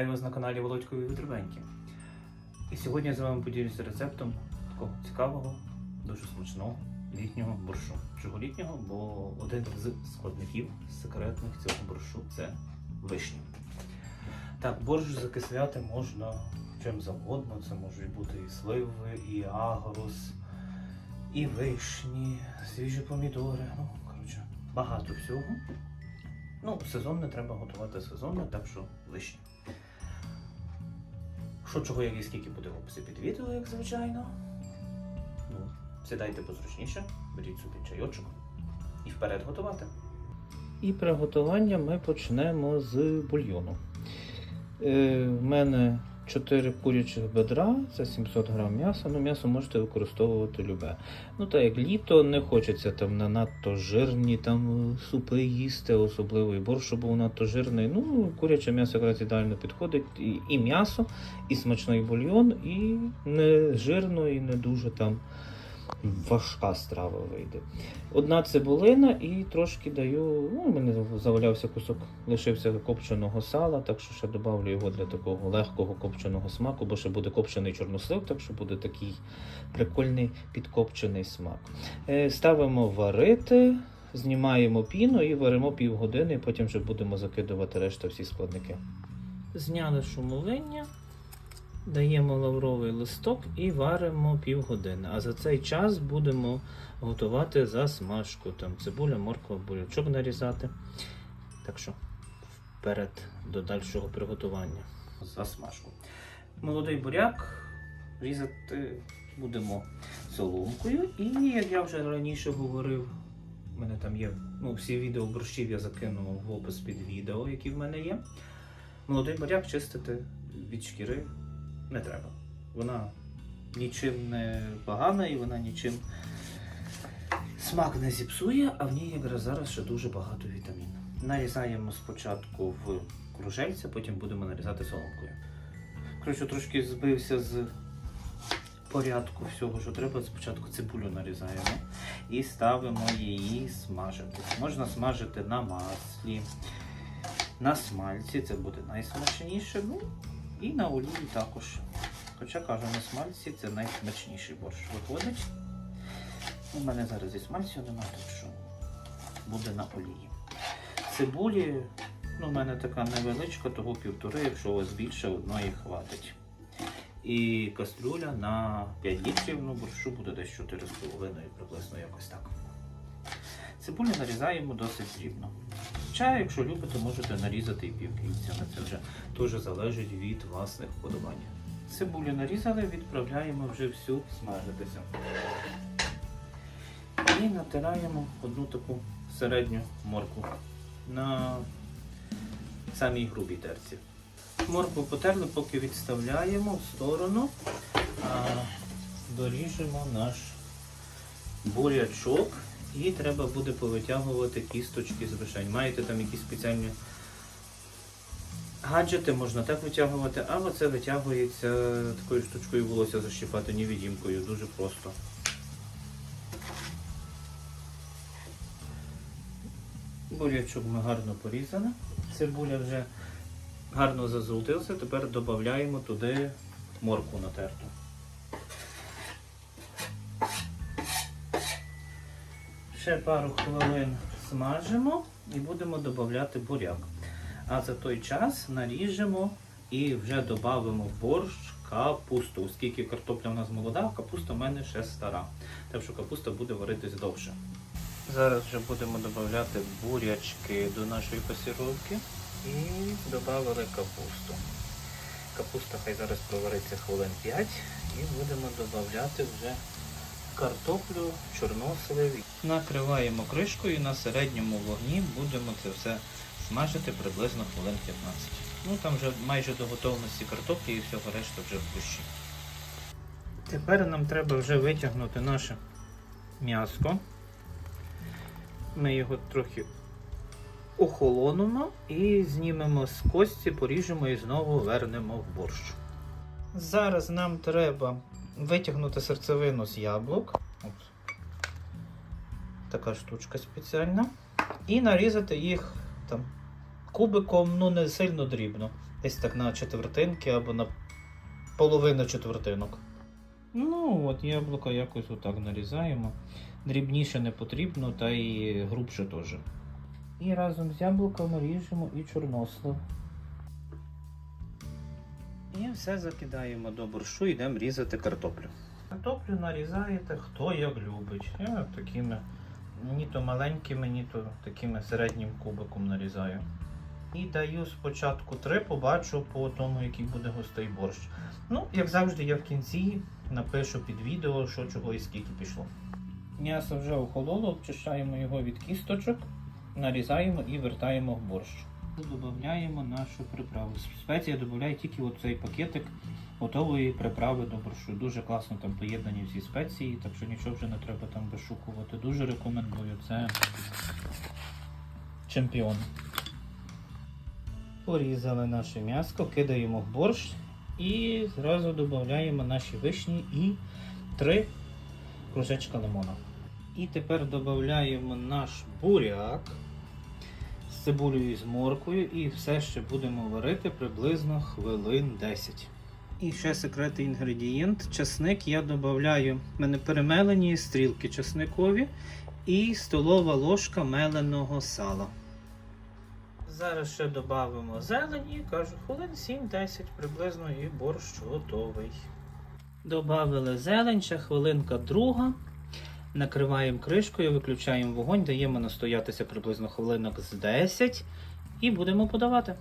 Вітаю вас на каналі Володькові Витривенькі. І сьогодні я з вами поділюся рецептом такого цікавого, дуже смачного літнього борщу. Чого літнього? Бо один з складників секретних цього борщу це вишня. Так, борщ закисляти можна чим завгодно. Це можуть бути і сливи, і агрус, і вишні, свіжі помідори. Ну, коротше, багато всього. Ну, сезонне треба готувати сезонне, так що лишнє. Що чого, як і скільки буде в описі під відео, як звичайно. Ну, сідайте позручніше, беріть собі чайочок і вперед готувати. І приготування ми почнемо з бульйону. Е, в мене 4 курячих бедра, це 700 грам м'яса. Ну, м'ясо можете використовувати любе. Ну, так як літо не хочеться там на надто жирні там супи їсти, особливо і борщ, був надто жирний. Ну, куряче м'ясо якраз ідеально підходить. І, і м'ясо, і смачний бульйон, і не жирно, і не дуже там важка страва вийде. Одна цибулина і трошки даю. Ну, у мене завалявся кусок, лишився копченого сала, так що ще додавлю його для такого легкого копченого смаку, бо ще буде копчений чорнослив, так що буде такий прикольний підкопчений смак. Е, Ставимо варити, знімаємо піну і варимо півгодини, і потім вже будемо закидувати решта всі складники. Зняли шумовиння. Даємо лавровий листок і варимо півгодини. А за цей час будемо готувати засмажку. Там цибуля, морква, бурячок нарізати. Так що вперед до дальшого приготування. Засмажку. Молодий буряк різати будемо соломкою. І як я вже раніше говорив, в мене там є ну, всі відео борщів я закину в опис під відео, які в мене є. Молодий буряк чистити від шкіри не треба. Вона нічим не погана і вона нічим смак не зіпсує, а в ній якраз зараз ще дуже багато вітамін. Нарізаємо спочатку в кружельця, потім будемо нарізати соломкою. Коротше, трошки збився з порядку всього, що треба. Спочатку цибулю нарізаємо і ставимо її смажити. Можна смажити на маслі, на смальці, це буде найсмачніше. Ну, і на олії також. Хоча кажу, на смальці це найсмачніший борщ виходить. У мене зараз і смальцю немає, так що буде на олії. Цибулі, ну, у мене така невеличка, того півтори, якщо у вас більше, одної хватить. І кастрюля на 5 літрів, ну борщу буде десь 4,5 приблизно якось так. Цибулю нарізаємо досить дрібно. Хоча, якщо любите, можете нарізати і півкільцями. Це вже теж залежить від власних вподобань. Цибулю нарізали, відправляємо вже всю смажитися. І натираємо одну таку середню моркву на самій грубій терці. Моркву потерли, поки відставляємо в сторону, а доріжемо наш бурячок. І треба буде повитягувати кісточки з вишень. Маєте там якісь спеціальні гаджети, можна так витягувати, або це витягується такою штучкою волосся защіпати невідімкою, дуже просто. Бурячок ми гарно порізали. Цибуля вже гарно зазолотилася, тепер додаємо туди морку натерту. Ще пару хвилин смажимо і будемо додати буряк. А за той час наріжемо і вже додамо борщ капусту. Оскільки картопля у нас молода, капуста в мене ще стара. Так що капуста буде варитись довше. Зараз вже будемо додати бурячки до нашої пасіровки і додали капусту. Капуста хай зараз провариться хвилин 5 і будемо додати вже картоплю, чорнослив. Накриваємо кришкою і на середньому вогні будемо це все смажити приблизно хвилин 15. Ну там вже майже до готовності картоплі і всього решта вже в кущі. Тепер нам треба вже витягнути наше м'яско. Ми його трохи охолонимо і знімемо з кості, поріжемо і знову вернемо в борщ. Зараз нам треба витягнути серцевину з яблук. От. Така штучка спеціальна. І нарізати їх там кубиком, ну не сильно дрібно. Десь так на четвертинки або на половину четвертинок. Ну, от яблуко якось отак нарізаємо. Дрібніше не потрібно, та й грубше теж. І разом з яблуками ріжемо і чорнослив. І все закидаємо до борщу, йдемо різати картоплю. Картоплю нарізаєте хто як любить. Я такими ні то маленькими, ні то такими середнім кубиком нарізаю. І даю спочатку три, побачу по тому, який буде густий борщ. Ну, як завжди, я в кінці напишу під відео, що чого і скільки пішло. М'ясо вже охололо, обчищаємо його від кісточок, нарізаємо і вертаємо в борщ. Додаємо нашу приправу. Спеція додаю тільки оцей пакетик готової приправи до борщу. Дуже класно там поєднані всі спеції, так що нічого вже не треба там вишукувати. Дуже рекомендую. Це чемпіон. Порізали наше м'яско, кидаємо в борщ і зразу додаємо наші вишні і три кружечка лимона. І тепер додаємо наш буряк з цибулею і з моркою і все ще будемо варити приблизно хвилин 10. І ще секретний інгредієнт. Часник я додаю. В мене перемелені стрілки часникові і столова ложка меленого сала. Зараз ще додамо зелені, кажу, хвилин 7-10 приблизно і борщ готовий. Добавили зелень, ще хвилинка друга. Накриваємо кришкою, виключаємо вогонь, даємо настоятися приблизно хвилинок з 10 і будемо подавати.